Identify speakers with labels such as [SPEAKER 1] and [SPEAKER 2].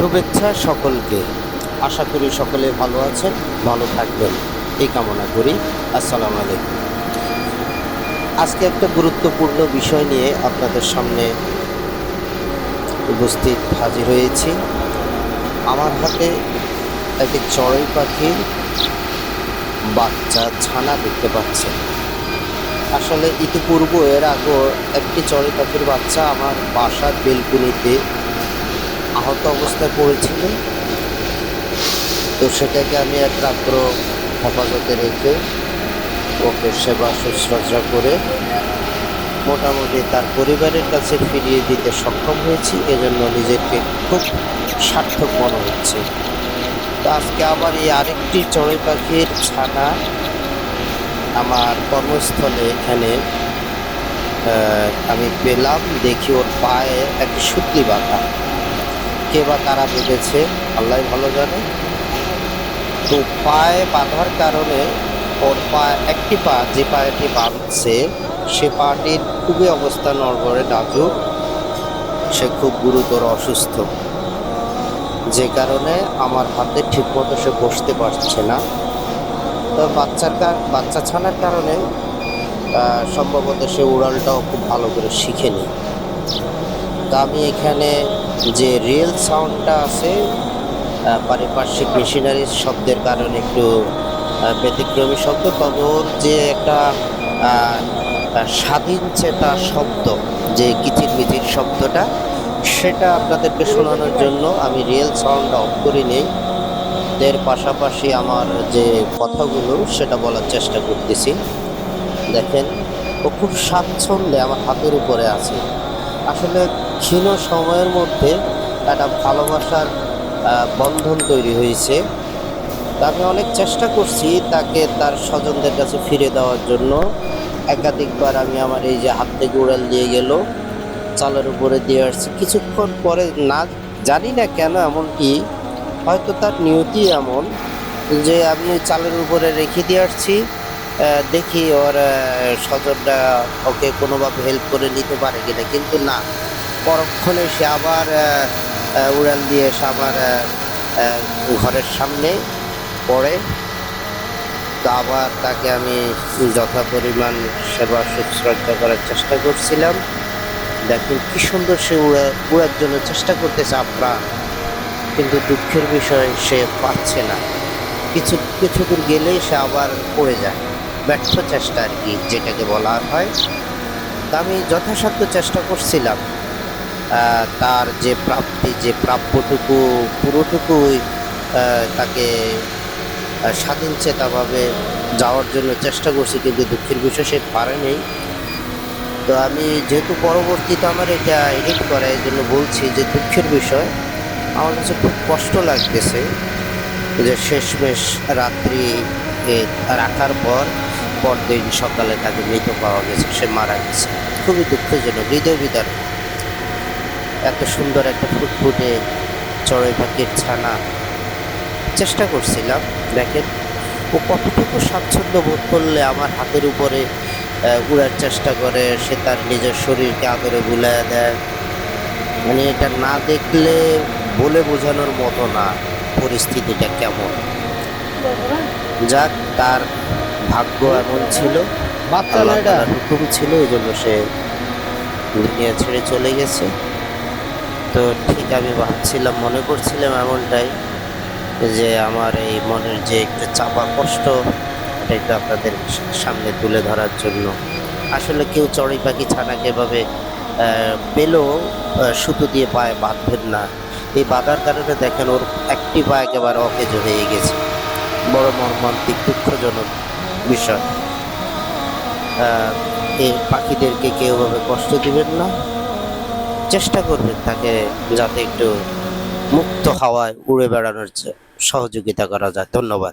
[SPEAKER 1] শুভেচ্ছা সকলকে। আশা করি সকলে ভালো আছেন, ভালো থাকবেন। এই কামনা করি। আসসালামু আলাইকুম। আজকে একটা গুরুত্বপূর্ণ বিষয় নিয়ে আপনাদের সামনে উপস্থিত হাজির হয়েছি। আমার হাতে একটি চড়ই পাখির বাচ্চা ছানা দেখতে পাচ্ছেন। আসলে ইতিপূর্ব এর আগেও একটি চড়ুই পাখির বাচ্চা আমার বাসার বেলকুনিতে আহত অবস্থায় পড়েছিল। তো সেটাকে আমি এক রাত্র হেফাজতে রেখে ওকে সেবা শুশ্রূষা করে মোটামুটি তার পরিবারের কাছে ফিরিয়ে দিতে সক্ষম হয়েছি। এজন্য নিজেকে খুব সার্থক মনে হচ্ছে। তো আজকে আবার এই আরেকটি চড়ুই পাখির ছানা আমার কর্মস্থলে এখানে আমি পেলাম। দেখি ওর পায়ে একটি সুতলি বাঁধা। কে বা কারা বেঁধেছে আল্লাহ ভালো জানে। তো পায়ে বাঁধার কারণে ওর পা, একটি পা, যে পায়েটি বাঁধছে, সে পাটির খুবই অবস্থা নড়বড়ে নাজুক। সে খুব গুরুতর অসুস্থ। যে কারণে আমার হাতে ঠিকমতো সে বসতে পারছে না। তো বাচ্চার বাচ্চা ছানার কারণে সম্ভবত সে উড়ালটাও খুব ভালো করে শিখেনি। তা আমি এখানে যে রিয়েল সাউন্ডটা আছে পারিপার্শ্বিক মেশিনারির শব্দের কারণে একটু ব্যতিক্রমী শব্দ, তবে ওর যে একটা স্বাধীন চেতা শব্দ, যে কিচির মিচির শব্দটা, সেটা আপনাদেরকে শোনানোর জন্য আমি রিয়েল সাউন্ডটা অফ করে নেই। এর পাশাপাশি আমার যে কথাগুলো, সেটা বলার চেষ্টা করতেছি। দেখেন, ও খুব স্বাচ্ছন্দ্যে আমার হাতের উপরে আছে। আসলে ক্ষীণ সময়ের মধ্যে একটা ভালোবাসার বন্ধন তৈরি হয়েছে। আমি অনেক চেষ্টা করছি তাকে তার স্বজনদের কাছে ফিরে দেওয়ার জন্য। একাধিকবার আমি আমার এই যে হাত থেকে উড়াল দিয়ে গেল, চালের উপরে দিয়ে আসছি। কিছুক্ষণ পরে না জানি না কেন এমনকি হয়তো তার নিয়তি এমন যে আমি চালের উপরে রেখে দিয়ে আসছি। দেখি ওর স্বজনরা ওকে কোনোভাবে হেল্প করে নিতে পারে কিনা। কিন্তু না পরক্ষণে সে আবার উড়াল দিয়ে এসে আহ, ঘরের সামনে পড়ে। তো আবার তাকে আমি যথা পরিমাণ সেবা শুশ্রূষা করার চেষ্টা করছিলাম। দেখেন কি সুন্দর সে উড়া উড়ার জন্য চেষ্টা করতেছে আপ্রাণ কিন্তু দুঃখের বিষয় সে পাচ্ছে না। কিছু কিছু দূর গেলেই সে আবার পড়ে যায়। ব্যর্থ চেষ্টা আর কি, যেটাকে বলা হয়। তা আমি যথাসাধ্য চেষ্টা করছিলাম। তার যে প্রাপ্তি, যে প্রাপ্যটুকু, পুরোটুকুই তাকে স্বাধীন চেতাভাবে যাওয়ার জন্য চেষ্টা করছি, কিন্তু দুঃখের বিষয় সে পারেনি তো আমি যেহেতু পরবর্তীতে আমার এটা এডিট করা এই জন্য বলছি যে দুঃখের বিষয়, আমার কাছে খুব কষ্ট লাগতেছে যে শেষমেশ রাত্রি রাখার পর পরদিন সকালে তাকে মৃত পাওয়া গেছে সে মারা গেছে। খুবই দুঃখজনক হৃদয় বিদারক। এত সুন্দর একটা ফুটফুটে চড়ুই পাখির ছানা। চেষ্টা করছিলাম দেখেন ও কতটুকু স্বাচ্ছন্দ্য বোধ করলে আমার হাতের উপরে উড়ার চেষ্টা করে সে তার নিজের শরীরকে আদরে বুলায় দেয়। মানে এটা না দেখলে বলে বোঝানোর মতো না পরিস্থিতিটা কেমন। যাক তার ভাগ্য এমন ছিল।
[SPEAKER 2] বাচ্চা
[SPEAKER 1] আল্লাহ
[SPEAKER 2] না
[SPEAKER 1] হুকুম ছিল ওই জন্য সে দুনিয়া ছেড়ে চলে গেছে। তো ঠিক আমি ভাবছিলাম মনে করছিলাম এমনটাই যে আমার এই মনের যে একটু চাপা কষ্ট এটা একটু আপনাদের সামনে তুলে ধরার জন্য। আসলে কেউ চড়ুই পাখি ছানাকে এভাবে পেলেও সুতো দিয়ে পায়ে বাঁধবেন না। এই বাঁধার কারণে দেখেন ওর একটি পা একেবারে অকেজ হয়ে গেছে। বড় মর্মান্তিক দুঃখজনক। বিষয়। এই পাখিদেরকে কেউভাবে কষ্ট দিবেন না। চেষ্টা করবেন তাকে যাতে একটু মুক্ত হাওয়ায় উড়ে বেড়ানোর সহযোগিতা করা যায়। ধন্যবাদ।